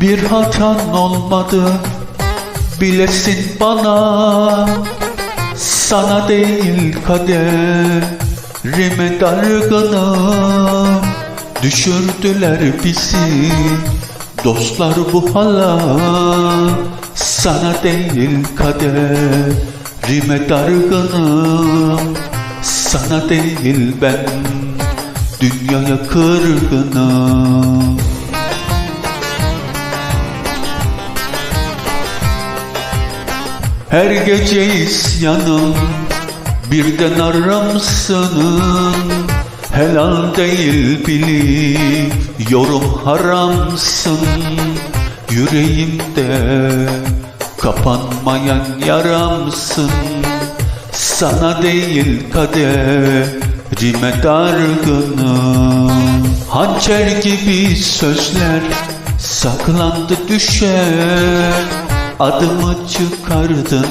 Bir hatan olmadı. Bilesin bana. Sana değil kaderime dargınım. Düşürdüler bizi dostlar bu hala. Sana değil kaderime dargınım. Sana değil ben dünyaya kırgınım Her gece isyanım birden aramsının Helal değil biliyorum haramsın. Yüreğimde kapanmayan yaramsın. Sana değil kaderime dargınım. Hançer gibi sözler saklandı düşer Adımı çıkardın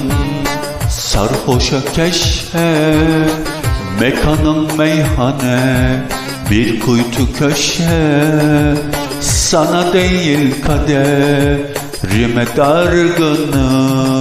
sarhoşa keşfe. Mekanım meyhane bir kuytu köşe. Sana değil kaderime dargınım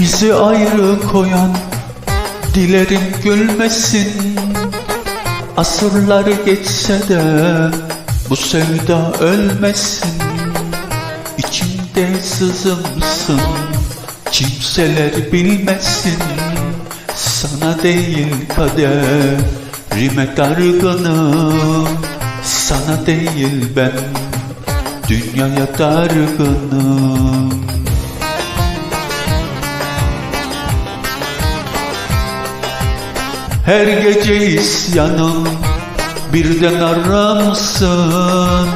Bizi ayrı koyan dilerim gülmesin. Asırlar geçse de bu sevda ölmesin. İçimde sızımsın kimseler bilmesin. Sana değil kaderime dargınım. Sana değil ben dünyaya dargınım Her gece isyanım birden aramsın.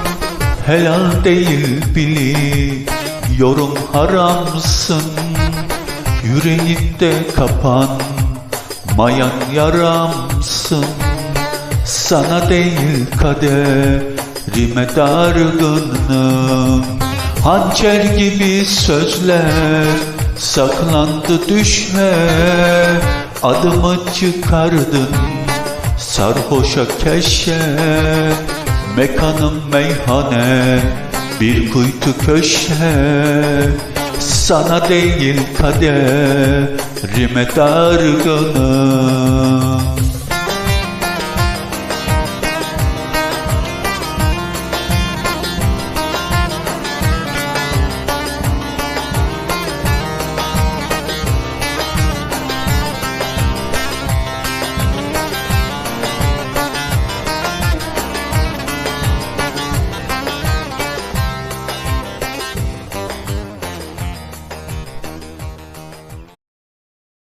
Helal değil biliyorum haramsın. Yüreğimde kapanmayan yaramsın. Sana değil kaderime dargınım. Hançer gibi sözler saklandı düşler Adımı çıkardın sarhoşa keşe Mekanım meyhane bir kuytu köşe. Sana değil kaderime dargınım